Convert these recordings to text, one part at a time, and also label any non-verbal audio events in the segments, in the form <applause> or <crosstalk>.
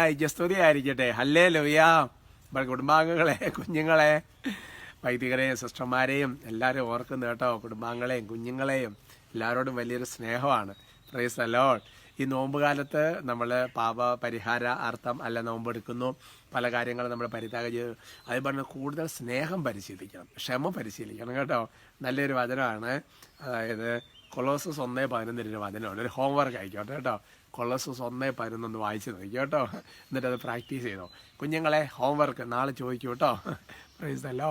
ഐക്യസ്തുതി ആയിരിക്കട്ടെ ഹല്ലേ ലോയാ നമ്മുടെ കുടുംബാംഗങ്ങളെ കുഞ്ഞുങ്ങളെ വൈദികരെയും സിസ്റ്റർമാരെയും എല്ലാവരും ഓർക്കുന്ന കേട്ടോ. കുടുംബാംഗങ്ങളെയും കുഞ്ഞുങ്ങളെയും എല്ലാവരോടും വലിയൊരു സ്നേഹമാണ്. പ്രൈസ് അലോൾ ഈ നോമ്പ് കാലത്ത് നമ്മൾ പാപ പരിഹാര അർത്ഥം അല്ല നോമ്പ് എടുക്കുന്നു പല കാര്യങ്ങളും നമ്മൾ പരിത്യാഗം ചെയ്ത്. അത് പറഞ്ഞ് കൂടുതൽ സ്നേഹം പരിശീലിക്കണം. ക്ഷമ പരിശീലിക്കണം കേട്ടോ. നല്ലൊരു വചനമാണ്. അതായത് കൊളോസസ് ഒന്നേ പതിനൊന്നിന്റെ വചനമാണ്. ഒരു ഹോംവർക്ക് ആയിക്കോട്ടെ കേട്ടോ. കൊളോസസ് ഒന്നേ പതിനൊന്നൊന്ന് വായിച്ച് നോക്കി കേട്ടോ? എന്നിട്ട് അത് പ്രാക്ടീസ് ചെയ്തോ. കുഞ്ഞുങ്ങളെ ഹോംവർക്ക് നാളെ ചോദിക്കൂ കേട്ടോ? പ്രൈസ് അല്ലോ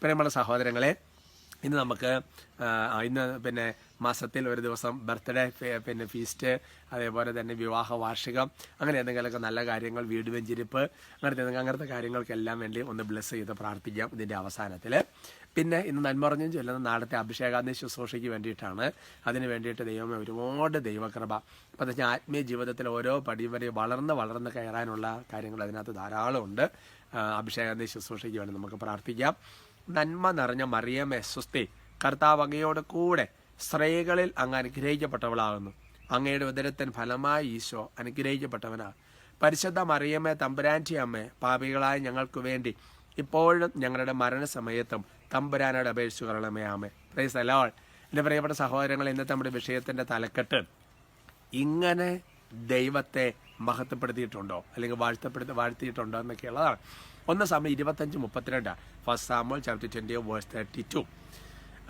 പ്രിയമുള്ള സഹോദരങ്ങളെ ഇന്ന് നമുക്ക് ഇന്ന് പിന്നെ മാസത്തിൽ ഒരു ദിവസം ബർത്ത്ഡേ പിന്നെ ഫീസ്റ്റ് അതേപോലെ തന്നെ വിവാഹ വാർഷികം അങ്ങനെ എന്തെങ്കിലുമൊക്കെ നല്ല കാര്യങ്ങൾ വീട് വെഞ്ചിരിപ്പ് അങ്ങനത്തെ അങ്ങനത്തെ കാര്യങ്ങൾക്കെല്ലാം വേണ്ടി ഒന്ന് ബ്ലെസ് ചെയ്ത് പ്രാർത്ഥിക്കാം ഇതിന്റെ അവസാനത്തിൽ പിന്നെ ഇന്ന് നന്മറിഞ്ഞും ചൊല്ലുന്ന നാളത്തെ അഭിഷേകാന്തി ശുശ്രൂഷയ്ക്ക് വേണ്ടിയിട്ടാണ്. അതിന് വേണ്ടിയിട്ട് ദൈവമേ ഒരുപാട് ദൈവകൃപ. അപ്പം വെച്ചാൽ ആത്മീയ ജീവിതത്തിൽ ഓരോ പടിയും വരെ വളർന്ന് വളർന്ന് കയറാനുള്ള കാര്യങ്ങൾ അതിനകത്ത് ധാരാളമുണ്ട്. അഭിഷേകാന്തി ശുശ്രൂഷയ്ക്ക് വേണ്ടി നമുക്ക് പ്രാർത്ഥിക്കാം. നന്മ നിറഞ്ഞ മറിയമേ സ്വസ്തി. കർത്താവ് അങ്ങയോട് കൂടെ സ്ത്രീകളിൽ അങ്ങ് അനുഗ്രഹിക്കപ്പെട്ടവളാകുന്നു. അങ്ങയുടെ ഉദരത്തിൻ ഫലമായി ഈശോ അനുഗ്രഹിക്കപ്പെട്ടവനാ. പരിശുദ്ധ മറിയമ്മേ തമ്പുരാന്റി അമ്മേ പാപികളായ ഞങ്ങൾക്ക് വേണ്ടി ഇപ്പോഴും ഞങ്ങളുടെ മരണസമയത്തും തമ്പുരാനോട് അപേക്ഷിച്ചു കൊള്ളണമേ ആമേ പ്രൈസ് അലോൾ എന്റെ പ്രിയപ്പെട്ട സഹോദരങ്ങൾ ഇന്നത്തെ നമ്മുടെ വിഷയത്തിന്റെ തലക്കെട്ട് ഇങ്ങനെ ദൈവത്തെ മഹത്വപ്പെടുത്തിയിട്ടുണ്ടോ? അല്ലെങ്കിൽ വാഴ്ത്തപ്പെടുത്തി വാഴ്ത്തിയിട്ടുണ്ടോ എന്നൊക്കെയുള്ളതാണ്. ഒന്ന് സമയം ഇരുപത്തഞ്ച് മുപ്പത്തിരണ്ടാണ് first Samuel chapter twenty verse thirty two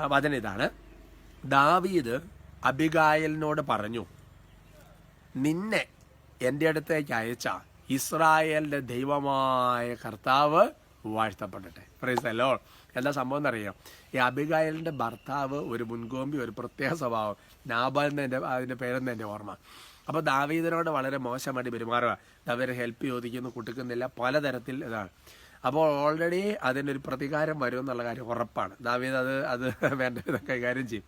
വചന ഇതാണ് ദാവീദ് അബിഗായലിനോട് പറഞ്ഞു നിന്നെ എന്റെ അടുത്തേക്ക് അയച്ച ഇസ്രായേലിന്റെ ദൈവമായ കർത്താവ് വാഴ്ത്തപ്പെടട്ടെ. പ്രൈസ് അല്ലോ എന്താ സംഭവം എന്നറിയാം? ഈ അബിഗായലിന്റെ ഭർത്താവ് ഒരു മുൻകോമ്പി ഒരു പ്രത്യേക സ്വഭാവം. നാബാൽ എന്റെ അതിന്റെ പേരെന്ന് എന്റെ ഓർമ്മ? അപ്പോൾ ദാവീദിനോട് വളരെ മോശമായിട്ട് പെരുമാറുക ദാവീദ് ഹെൽപ്പ് ചോദിക്കുന്നു കൊടുക്കുന്നില്ല പലതരത്തിൽ ഇതാണ്. അപ്പോൾ ഓൾറെഡി അതിനൊരു പ്രതികാരം വരും എന്നുള്ള കാര്യം ഉറപ്പാണ്. ദാവീദ് അത് അത് <laughs> വേണ്ട വിധം കൈകാര്യം ചെയ്യും.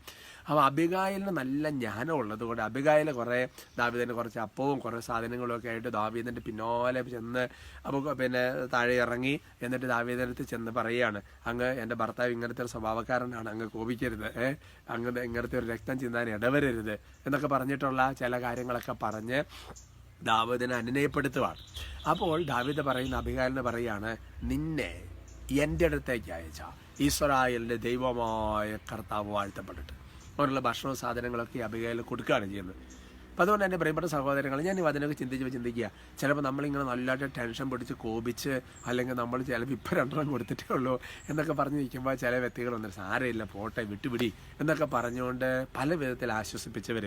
അപ്പോൾ അബിഗായിലിന് നല്ല ജ്ഞാനം ഉള്ളത് കൊണ്ട് അബിഗായിൽ കുറേ ദാവീദിന് കുറച്ച് അപ്പവും കുറേ സാധനങ്ങളും ഒക്കെ ആയിട്ട് ദാവീദിന്റെ പിന്നാലെ ചെന്ന് അപ്പോൾ പിന്നെ താഴെ ഇറങ്ങി എന്നിട്ട് ദാവീദിനടുത്ത് ചെന്ന് പറയുകയാണ്. അങ്ങ് എന്റെ ഭർത്താവ് ഇങ്ങനത്തെ ഒരു സ്വഭാവക്കാരനാണ് അങ്ങ് കോപിക്കരുത്. ഏഹ് അങ്ങ് ഇങ്ങനത്തെ ഒരു രക്തം ചിന്താൻ ഇടവരരുത് എന്നൊക്കെ പറഞ്ഞിട്ടുള്ള ചില കാര്യങ്ങളൊക്കെ പറഞ്ഞ് ദാവീദിനെ അനുനയപ്പെടുത്തുവാണ് അപ്പോൾ ദാവീദ് പറയുന്ന അഭികാരന് പറയാണ് നിന്നെ എന്റെ അടുത്തേക്ക് അയച്ച. ഇസ്രായേലിന്റെ ദൈവമായ കർത്താവ് വാഴ്ത്തപ്പെട്ടിട്ട്. അവരുള്ള ഭക്ഷണ സാധനങ്ങളൊക്കെ അഭികാരിൽ കൊടുക്കുകയാണ് ചെയ്യുന്നത്. അപ്പം അതുകൊണ്ട് എന്റെ പ്രിയപ്പെട്ട സഹോദരങ്ങൾ ഞാൻ അതിനൊക്കെ ചിന്തിച്ച് ചിന്തിക്കുക ചിലപ്പോൾ നമ്മളിങ്ങനെ നല്ലതായിട്ട് ടെൻഷൻ പിടിച്ച് കോപിച്ച് അല്ലെങ്കിൽ നമ്മൾ ചില ഇപ്പം രണ്ടെണ്ണം കൊടുത്തിട്ടേ ഉള്ളൂ എന്നൊക്കെ പറഞ്ഞ് നിൽക്കുമ്പോൾ ചില വ്യക്തികൾ വന്നിട്ട് സാരമില്ല പോട്ടെ വിട്ടുപിടി എന്നൊക്കെ പറഞ്ഞുകൊണ്ട് പല വിധത്തിൽ ആശ്വസിപ്പിച്ചവർ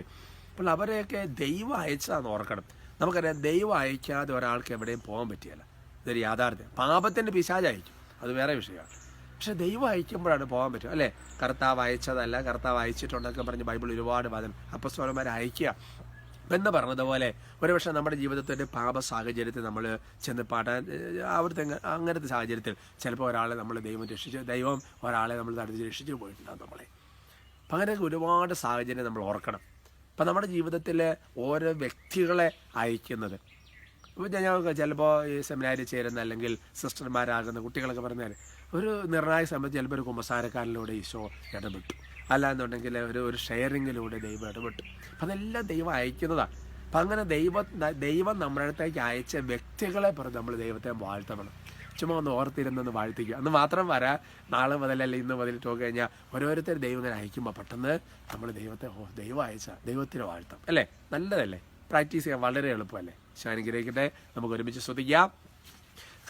അപ്പോൾ അവരെയൊക്കെ ദൈവം അയച്ചതാണെന്ന് ഓർക്കണം. നമുക്കറിയാം ദൈവം അയക്കാതെ ഒരാൾക്ക് എവിടെയും പോകാൻ പറ്റിയല്ല. ഇതൊരു യാഥാർത്ഥ്യം. പാപത്തിന്റെ പിശാജ് അയക്കും അത് വേറെ വിഷയമാണ്. പക്ഷെ ദൈവം അയക്കുമ്പോഴാണ് പോകാൻ പറ്റും അല്ലേ? കർത്താവ് അയച്ചതല്ല കർത്താവ് അയച്ചിട്ടുണ്ടൊക്കെ പറഞ്ഞ് ബൈബിൾ ഒരുപാട് വാദം. അപ്പസ്വലന്മാരെ അയക്കുക എന്ന് പറഞ്ഞതുപോലെ ഒരുപക്ഷെ നമ്മുടെ ജീവിതത്തിന്റെ പാപ സാഹചര്യത്തിൽ നമ്മൾ ചെന്ന് പാടാൻ അവിടുത്തെ അങ്ങനത്തെ സാഹചര്യത്തിൽ ചിലപ്പോൾ ഒരാളെ നമ്മൾ ദൈവം രക്ഷിച്ച് ദൈവം ഒരാളെ നമ്മൾ തടഞ്ഞ് രക്ഷിച്ചു പോയിട്ടുണ്ടാകും നമ്മളെ. അപ്പം അങ്ങനെയൊക്കെ ഒരുപാട് സാഹചര്യം നമ്മൾ ഓർക്കണം. അപ്പം നമ്മുടെ ജീവിതത്തിൽ ഓരോ വ്യക്തികളെ അയക്കുന്നത്. ഇപ്പോൾ ഞങ്ങൾക്ക് ചിലപ്പോൾ ഈ സെമിനാരിൽ ചേരുന്ന അല്ലെങ്കിൽ സിസ്റ്റർമാരാകുന്ന കുട്ടികളൊക്കെ പറഞ്ഞാൽ ഒരു നിർണായക സമയത്ത് ചിലപ്പോൾ ഒരു കുമ്പസാരക്കാരിലൂടെ ഈശോ ഇടപെട്ടു. അല്ലാന്നുണ്ടെങ്കിൽ ഒരു ഒരു ഷെയറിങ്ങിലൂടെ ദൈവം ഇടപെട്ടു. അപ്പം അതെല്ലാം ദൈവം അയക്കുന്നതാണ് അപ്പം അങ്ങനെ ദൈവം ദൈവം നമ്മുടെ അടുത്തേക്ക് അയച്ച വ്യക്തികളെ പറഞ്ഞ് നമ്മൾ ദൈവത്തെ വാഴ്ത്തണം. ചുമ്മാ ഒന്ന് ഓർത്തിരുന്നൊന്ന് വാഴ്ത്തിക്കുക. അന്ന് മാത്രം വരാ. നാളെ മുതലല്ല ഇന്ന് മുതൽ ടോക്ക് കഴിഞ്ഞാൽ ഓരോരുത്തർ ദൈവം ഇങ്ങനെ അയക്കുമ്പോൾ പെട്ടെന്ന് നമ്മൾ ദൈവത്തെ ഓ ദൈവം അയച്ച ദൈവത്തിന് വാഴ്ത്താം. അല്ലേ? നല്ലതല്ലേ? പ്രാക്ടീസ് ചെയ്യാൻ വളരെ എളുപ്പമല്ലേ? ശാനുഗ്രഹിക്കട്ടെ നമുക്ക് ഒരുമിച്ച് ശ്രദ്ധിക്കാം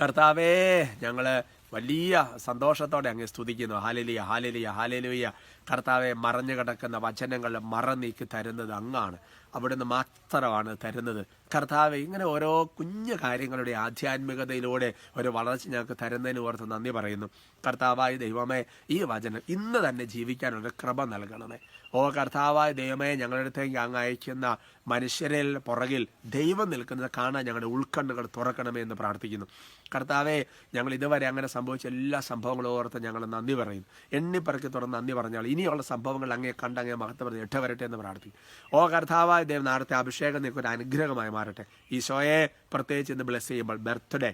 കർത്താവേ ഞങ്ങൾ വലിയ സന്തോഷത്തോടെ അങ്ങ് സ്തുതിക്കുന്നു. ഹാലലിയ ഹാലലിയ ഹാലലിയ. കർത്താവെ മറഞ്ഞു കിടക്കുന്ന വചനങ്ങൾ മറന്നീക്കി തരുന്നത് അങ്ങാണ്. അവിടുന്ന് മാത്രമാണ് തരുന്നത്. കർത്താവ് ഇങ്ങനെ ഓരോ കുഞ്ഞു കാര്യങ്ങളുടെ ആധ്യാത്മികതയിലൂടെ ഒരു വളർച്ച ഞങ്ങൾക്ക് തരുന്നതിന് ഓർത്ത് നന്ദി പറയുന്നു. കർത്താവായ ദൈവമേ ഈ വചനം ഇന്ന് തന്നെ ജീവിക്കാനുള്ള കൃപ നൽകണമേ. ഓ കർത്താവായ ദൈവമേ ഞങ്ങളുടെ അടുത്തേക്ക് അങ്ങ് അയക്കുന്ന മനുഷ്യരിൽ പുറകിൽ ദൈവം നിൽക്കുന്നത് കാണാൻ ഞങ്ങളുടെ ഉൾക്കണ്ണുകൾ തുറക്കണമേ എന്ന് പ്രാർത്ഥിക്കുന്നു. കർത്താവെ ഞങ്ങൾ ഇതുവരെ അങ്ങനെ സംഭവിച്ച എല്ലാ സംഭവങ്ങളും ഓർത്ത് ഞങ്ങൾ നന്ദി പറയുന്നു. എണ്ണിപ്പറക്കി തുറന്ന് നന്ദി പറഞ്ഞാൽ ഇനിയുള്ള സംഭവങ്ങൾ അങ്ങേ കണ്ട് അങ്ങേ മഹത്വം എട്ട വരട്ടെ എന്ന് പ്രാർത്ഥിക്കും ഓ കർത്താവായ ദൈവം നാളത്തെ അഭിഷേകം നിങ്ങൾക്ക് ഒരു അനുഗ്രഹമായി മാറട്ടെ. ഈശോയെ പ്രത്യേകിച്ച് ഇന്ന് ബ്ലെസ് ചെയ്യുമ്പോൾ ബർത്ത്ഡേ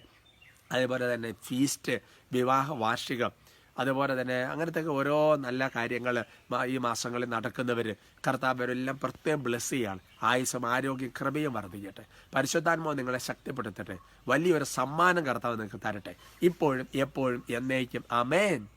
അതേപോലെ തന്നെ ഫീസ്റ്റ് വിവാഹ വാർഷികം അതുപോലെ തന്നെ അങ്ങനത്തെ ഓരോ നല്ല കാര്യങ്ങൾ ഈ മാസങ്ങളിൽ നടക്കുന്നവർ കർത്താവരെല്ലാം പ്രത്യേകം ബ്ലെസ് ചെയ്യാണ് ആയുസും ആരോഗ്യം കൃപയും വർദ്ധിക്കട്ടെ. പരിശുദ്ധാത്മാവ് നിങ്ങളെ ശക്തിപ്പെടുത്തട്ടെ. വലിയൊരു സമ്മാനം കർത്താവ് നിങ്ങൾക്ക് തരട്ടെ. ഇപ്പോഴും എപ്പോഴും എന്നേക്കും. അമേൻ